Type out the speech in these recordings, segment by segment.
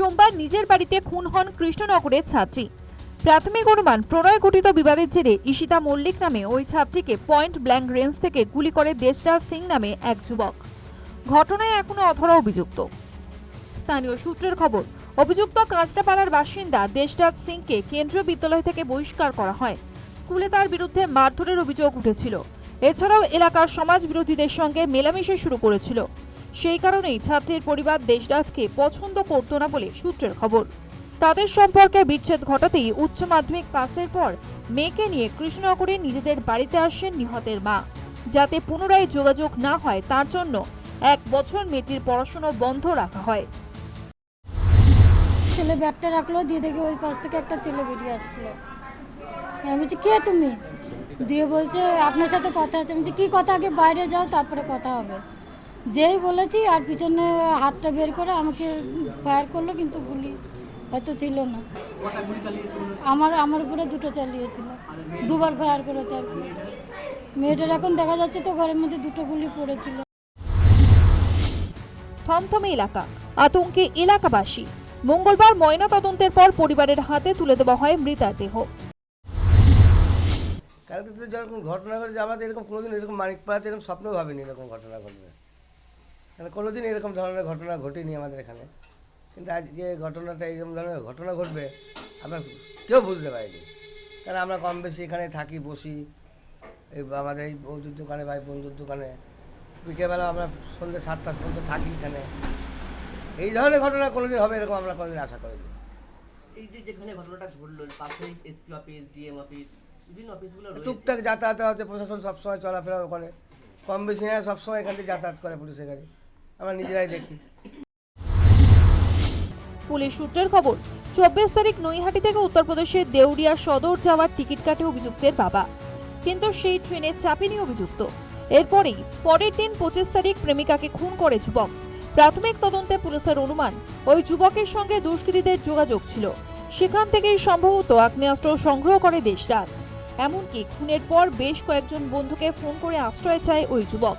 সোমবার নিজের বাড়িতে খুন হন কৃষ্ণনগরের ছাত্রী। প্রাথমিক অনুমান, প্রণয় ঘটিত বিবাদের জেরে ঈশিতা মল্লিক নামে ওই ছাত্রীকে পয়েন্ট ব্ল্যাঙ্ক রেঞ্জ থেকে গুলি করে দেশরাজ সিং নামে এক যুবক। ঘটনায় এখনও অধরা অভিযুক্ত। স্থানীয় সূত্রের খবর, অভিযুক্ত কাঁচটাপাড়ার বাসিন্দা দেশরাজ সিংকে কেন্দ্রীয় বিদ্যালয় থেকে বহিষ্কার করা হয়। স্কুলে তার বিরুদ্ধে মারধরের অভিযোগ উঠেছিল। এছাড়াও এলাকার সমাজ বিরোধীদের সঙ্গে মেলামেশা শুরু করেছিল। সেই কারণেই ছাত্রীর পরিবার দেশরাজকে পছন্দ করতো না বলে সূত্রের খবর। তাদের সম্পর্কে বিচ্ছেদ ঘটাতেই উচ্চ মাধ্যমিক পাসের পর মেয়েকে নিয়ে কৃষ্ণনগরে নিজেদের বাড়িতে আসেন নিহতের মা। যাতে পুনরায় যোগাযোগ না হয়, তার জন্য এক বছর মেয়েটির পড়াশুনো বন্ধ রাখা হয়। ছেলে ব্যাগটা রাখল, দিয়ে দেখি ওই পাশ থেকে একটা ছেলে বেরিয়ে আসলো। আমি বলছি, কে তুমি? দিয়ে বলছে, আপনার সাথে কথা আছে। আমি বলছি, কী কথা? আগে বাইরে যাও, তারপরে কথা হবে। যেই বলেছি আর পিছনে হাতটা বের করে আমাকে ফায়ার করল কিন্তু গুলি হয়তো ছিল না। আমার আমার উপরে দুটো চালিয়েছিল। দুবার ফায়ার করেছে। আর মেয়েটার এখন দেখা যাচ্ছে তো ঘরের মধ্যে দুটো গুলি পড়েছিল। থমথমে এলাকা। আতঙ্কে এলাকাবাসী। মঙ্গলবার ময়না তদন্তের পর পরিবারের হাতে তুলে দেওয়া হয় মৃতার দেহ। কালকে তো যখন ঘটনা ঘটেছে আমরা তো এরকম কোনোদিন এরকম মানিক পাড়াতে এরকম স্বপ্নেও ভাবিনি এরকম ঘটনা ঘটবে। মানে কোনোদিন এরকম ধরনের ঘটনা ঘটেনি আমাদের এখানে। কিন্তু আজকে ঘটনাটা এরকম ধরনের ঘটনা ঘটবে আমরা কেউ বুঝতে পারিনি। কারণ আমরা কম বেশি এখানে থাকি বসি। এই আমাদের এই বৌদির দোকানে ভাই বন্ধুর দোকানে। বিকেলবেলা আমরা সন্ধ্যে সাতটা পর্যন্ত থাকি এখানে। এই ধরনের ঘটনা কোনোদিন হবে এরকম আমরা কোনোদিন আশা করিনি। এই যে যেখানে ঘটনাটা ঘটলো পাশেই এসপি অফিস ডিএম অফিস বিভিন্ন অফিসগুলো টুকটাক যাতায়াত হচ্ছে প্রশাসন সবসময় চলাফেরা করে। কম বেশি সবসময় এখান থেকে যাতায়াত করে পুলিশের গাড়ি। আমরা নিজেরাই দেখি। পুলিশ সূত্রের খবর, চব্বিশ তারিখ নৈহাটি থেকে উত্তরপ্রদেশের দেউরিয়া সদর যাওয়ার টিকিট কাটে অভিযুক্তের বাবা। কিন্তু সেই ট্রেনে চাপেনি অভিযুক্ত। এরপরেই পরের দিন পঁচিশ তারিখ প্রেমিকাকে খুন করে যুবক। প্রাথমিক তদন্তে পুলিশের অনুমান, ওই যুবকের সঙ্গে দুষ্কৃতীদের যোগাযোগ ছিল। সেখান থেকেই সম্ভবত আগ্নেয়াস্ত্র সংগ্রহ করে দেশরাজ। এমনকি খুনের পর বেশ কয়েকজন বন্ধুকে ফোন করে আশ্রয় চায় ওই যুবক।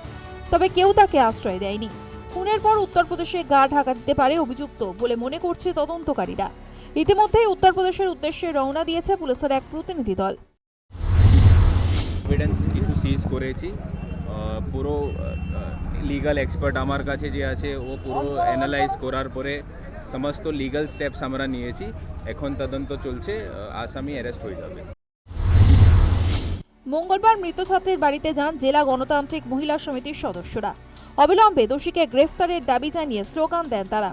তবে কেউ তাকে আশ্রয় দেয়নি। খুনের পর উত্তরপ্রদেশে গা ঢাকা দিতে পারে অভিযুক্ত বলে মনে করছে তদন্তকারীরা। ইতিমধ্যেই উত্তরপ্রদেশের উদ্দেশ্যে রওনা দিয়েছে পুলিশের এক প্রতিনিধি দল। এভিডেন্স কিছু সিজ করেছি। পুরো লিগাল এক্সপার্ট আমার কাছে যে আছে, ও পুরো অ্যানালাইজ করার পরে সমস্ত লিগাল স্টেপস আমরা নিয়েছি। এখন তদন্ত চলছে আসামি অ্যারেস্ট হয়ে যাবে। মঙ্গলবার মৃত ছাত্রীর বাড়িতে যান জেলা গণতান্ত্রিক মহিলা সমিতির সদস্যরা। অবিলম্বে দোষীকে গ্রেফতারের দাবি জানিয়ে স্লোগান দেন তারা।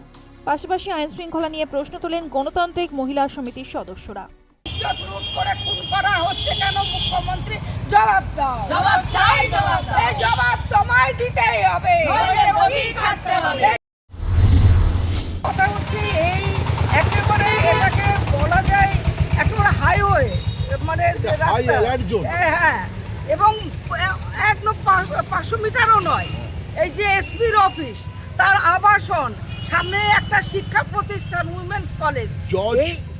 পাশাপাশি আইন শৃঙ্খলা নিয়ে প্রশ্ন তোলেন গণতান্ত্রিক মহিলা সমিতির সদস্যরা। করে খুন করা হচ্ছে কেন? মুখ্যমন্ত্রী জবাব দাও। জবাব চাই জবাব এই জবাব তোমায় দিতেই হবে কথা হচ্ছে এই একেবারে এটাকে বলা যায় একেবারে হাইওয়ে মানে হ্যাঁ, হ্যাঁ। এবং একদম পাঁচশো মিটারও নয়। এই যে এসপির অফিস তার আবাসন সামনে একটা শিক্ষা প্রতিষ্ঠান উইমেন্স কলেজ।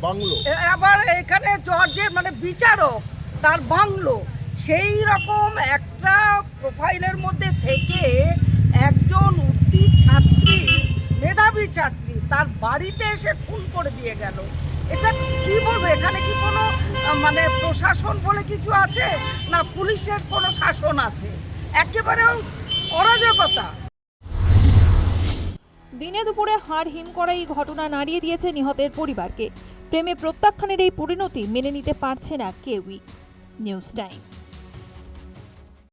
বাংলো। আবার এখানে জর্জের মানে বিচারক তার বাংলো। সেই রকম একটা প্রোফাইলের মধ্যে থেকে একজন উত্তি ছাত্রী মেধাবী ছাত্রী তার বাড়িতে এসে খুন করে দিয়ে গেল। এটা কি বলব? এখানে কি কোনো মানে প্রশাসন বলে কিছু আছে? না পুলিশের কোনো শাসন আছে? একেবারেও অরাজকতা। দিনে দুপুরে হাড় হিম করা এই ঘটনা নাড়িয়ে দিয়েছে নিহতের পরিবারকে। প্রেমে প্রত্যাখ্যানের এই পরিণতি মেনে নিতে পারছে না কেউই। News time.